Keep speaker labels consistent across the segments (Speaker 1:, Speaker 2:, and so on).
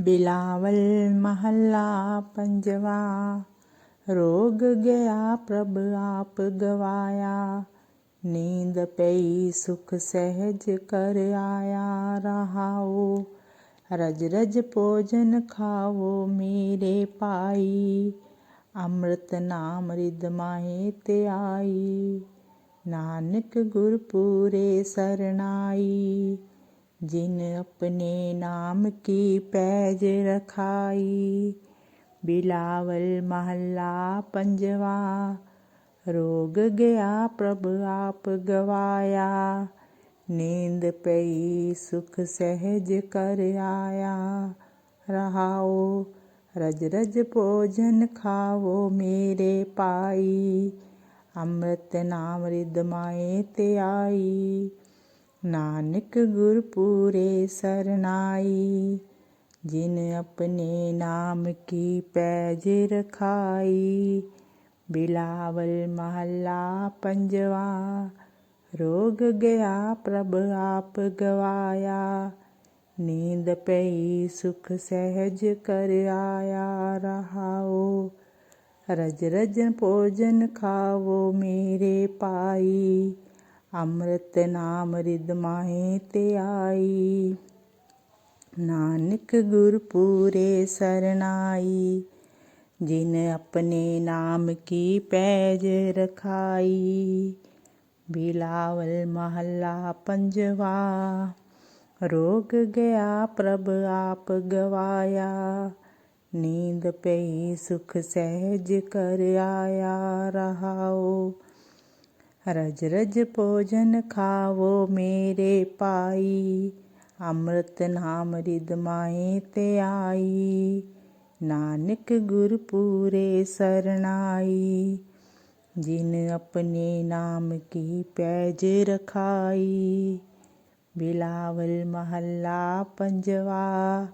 Speaker 1: ਬਿਲਾਵਲ ਮਹੱਲਾ ਪੰਜਵਾ, ਰੋਗ ਗਿਆ ਪ੍ਰਭ ਆਪ ਗਵਾਇਆ, ਨੀਂਦ ਪਈ ਸੁਖ ਸਹਿਜ ਕਰ ਆਇਆ ਰਹਾਉ ਰਜ ਰਜ ਭੋਜਨ ਖਾਵੋ ਮੇਰੇ ਪਾਈ ਅੰਮ੍ਰਿਤ ਨਾਮ ਰਿਦ ਮਾਹੇ ਤੇ ਆਈ, ਨਾਨਕ ਗੁਰ ਪੂਰੇ ਸਰਨਾਈ ਜਿਨ ਆਪਣੇ ਨਾਮ ਕੀ ਪੈਜ ਰਖਾਈ? ਬਿਲਾਵਲ ਮਹੱਲਾ ਪੰਜਵਾ, ਰੋਗ ਗਿਆ ਪ੍ਰਭ ਆਪ ਗਵਾਇਆ। ਨੀਂਦ ਪਈ, ਸੁਖ ਸਹਿਜ ਕਰ ਆਇਆ। ਰਹਾਉ ਰਜ ਰਜ ਭੋਜਨ ਖਾਵੋ ਮੇਰੇ ਪਾਈ। ਅੰਮ੍ਰਿਤ ਨਾਮ ਰਿਦ ਮਾਏ ਤੇ ਆਈ। ਨਾਨਕ ਗੁਰ ਪੂਰੇ ਸਰਨਾਈ, ਜਿਨ ਆਪਣੇ ਨਾਮ ਕੀ ਪੈਜ ਰਖਾਈ। ਬਿਲਾਵਲ ਮਹੱਲਾ ਪੰਜਵਾ, ਰੋਗ ਗਿਆ ਪ੍ਰਭ ਆਪ ਗਵਾਇਆ। ਨੀਂਦ ਪਈ ਸੁਖ ਸਹਿਜ ਕਰ ਆਇਆ ਰਹਾਉ ਰਜ ਰਜ ਭੋਜਨ ਖਾਵੋ ਮੇਰੇ ਪਾਈ ਅੰਮ੍ਰਿਤ ਨਾਮ ਰਿਦ ਮਾਹੇ ਤੇ ਆਈ। ਨਾਨਕ ਗੁਰ ਪੂਰੇ ਸਰਨਾਈ ਜਿਨ ਆਪਣੇ ਨਾਮ ਕੀ ਪੈਜ ਰਖਾਈ। ਬਿਲਾਵਲ ਮਹੱਲਾ ਪੰਜਵਾ, ਰੋਗ ਗਿਆ ਪ੍ਰਭ ਆਪ ਗਵਾਇਆ। ਨੀਂਦ ਪਈ ਸੁਖ ਸਹਿਜ ਕਰ ਆਇਆ। ਰਜ ਰਜ ਭੋਜਨ ਖਾਵੋ ਮੇਰੇ ਪਾਈ ਅੰਮ੍ਰਿਤ ਨਾਮ ਰਿਦ ਮਾਏ ਤੇ ਆਈ। ਨਾਨਕ ਗੁਰ ਪੂਰੇ ਸਰਨਾਈ ਜਿਨ ਆਪਣੇ ਨਾਮ ਕੀ ਪੈਜ ਰਖਾਈ। ਬਿਲਾਵਲ ਮਹੱਲਾ ਪੰਜਵਾ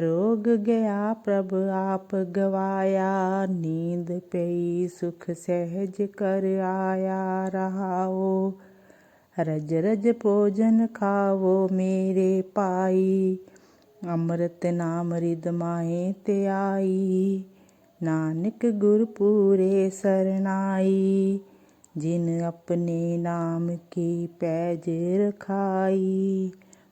Speaker 1: ਰੋਗ ਗਿਆ ਪ੍ਰਭ ਆਪ ਗਵਾਇਆ, ਨੀਂਦ ਪਈ ਸੁਖ ਸਹਿਜ ਕਰ ਆਇਆ ਰਹਾਉ ਰਜ ਰਜ ਭੋਜਨ ਖਾਵੋ ਮੇਰੇ ਪਾਈ ਅੰਮ੍ਰਿਤ ਨਾਮ ਰਿਦ ਮਾਏ ਤੇ ਆਈ। ਨਾਨਕ ਗੁਰ ਪੂਰੇ ਸਰਨਾਈ, ਜਿਨ ਆਪਣੇ ਨਾਮ ਕੀ ਪੈਜ ਰਖਾਈ।